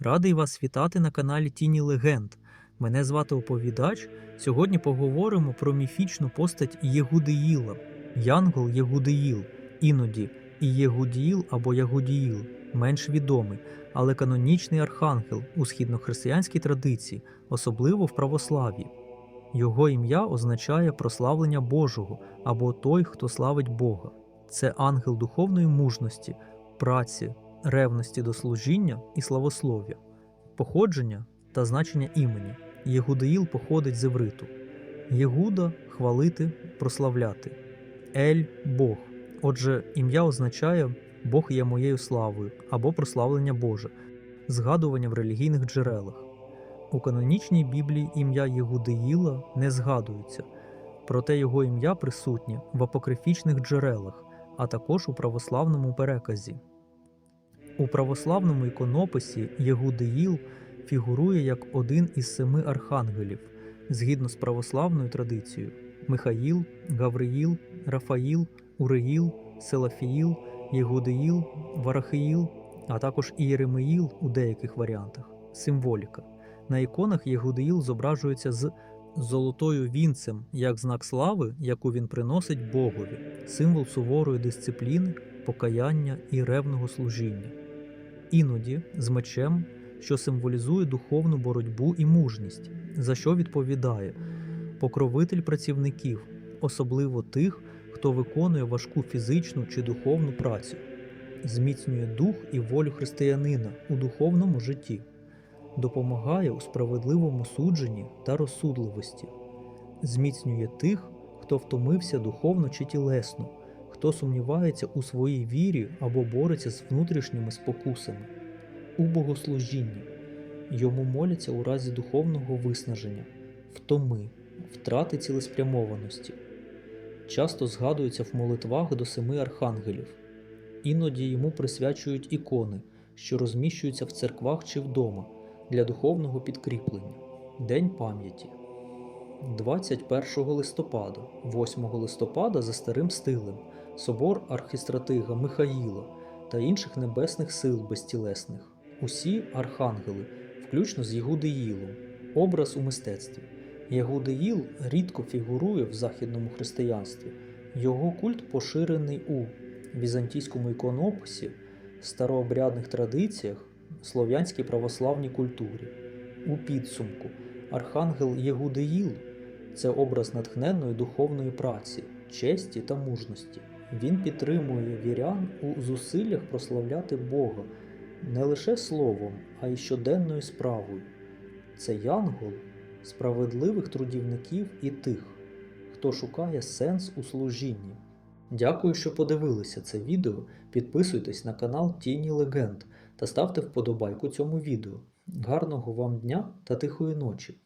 Радий вас вітати на каналі Тіні Легенд. Мене звати Оповідач. Сьогодні поговоримо про міфічну постать Єгудеїла, Янгол Єгудеїл, іноді і Єгудіїл або Ягудіїл, менш відомий, але канонічний архангел у східнохристиянській традиції, особливо в православ'ї. Його ім'я означає прославлення Божого або той, хто славить Бога. Це ангел духовної мужності, праці, ревності до служіння і славослов'я, походження та значення імені. Єгудеїл походить з івриту. Єгуда хвалити, прославляти. Ель Бог. Отже, ім'я означає Бог є моєю славою або прославлення Боже, згадування в релігійних джерелах. У канонічній Біблії ім'я Єгудеїла не згадується, проте його ім'я присутнє в апокрифічних джерелах, а також у православному переказі. У православному іконописі Єгудеїл фігурує як один із семи архангелів, згідно з православною традицією: Михаїл, Гавриїл, Рафаїл, Уреїл, Селафіїл, Єгудеїл, Варахиїл, а також Ієремеїл у деяких варіантах. Символіка. На іконах Єгудеїл зображується з золотою вінцем як знак слави, яку він приносить Богові, символ суворої дисципліни, покаяння і ревного служіння. Іноді з мечем, що символізує духовну боротьбу і мужність, за що відповідає покровитель працівників, особливо тих, хто виконує важку фізичну чи духовну працю, зміцнює дух і волю християнина у духовному житті, допомагає у справедливому судженні та розсудливості, зміцнює тих, хто втомився духовно чи тілесно, хто сумнівається у своїй вірі або бореться з внутрішніми спокусами, у богослужінні. Йому моляться у разі духовного виснаження, втоми, втрати цілеспрямованості. Часто згадується в молитвах до семи архангелів. Іноді йому присвячують ікони, що розміщуються в церквах чи вдома для духовного підкріплення. День пам'яті 21 листопада, 8 листопада за старим стилем, собор архістратига Михаїла та інших небесних сил безтілесних. Усі архангели, включно з Єгудеїлом, образ у мистецтві. Єгудеїл рідко фігурує в західному християнстві. Його культ поширений у візантійському іконописі, старообрядних традиціях, слов'янській православній культурі. У підсумку архангел Єгудеїл це образ натхненної духовної праці, честі та мужності. Він підтримує вірян у зусиллях прославляти Бога не лише словом, а й щоденною справою. Це янгол справедливих трудівників і тих, хто шукає сенс у служінні. Дякую, що подивилися це відео. Підписуйтесь на канал Тіні Легенд та ставте вподобайку цьому відео. Гарного вам дня та тихої ночі!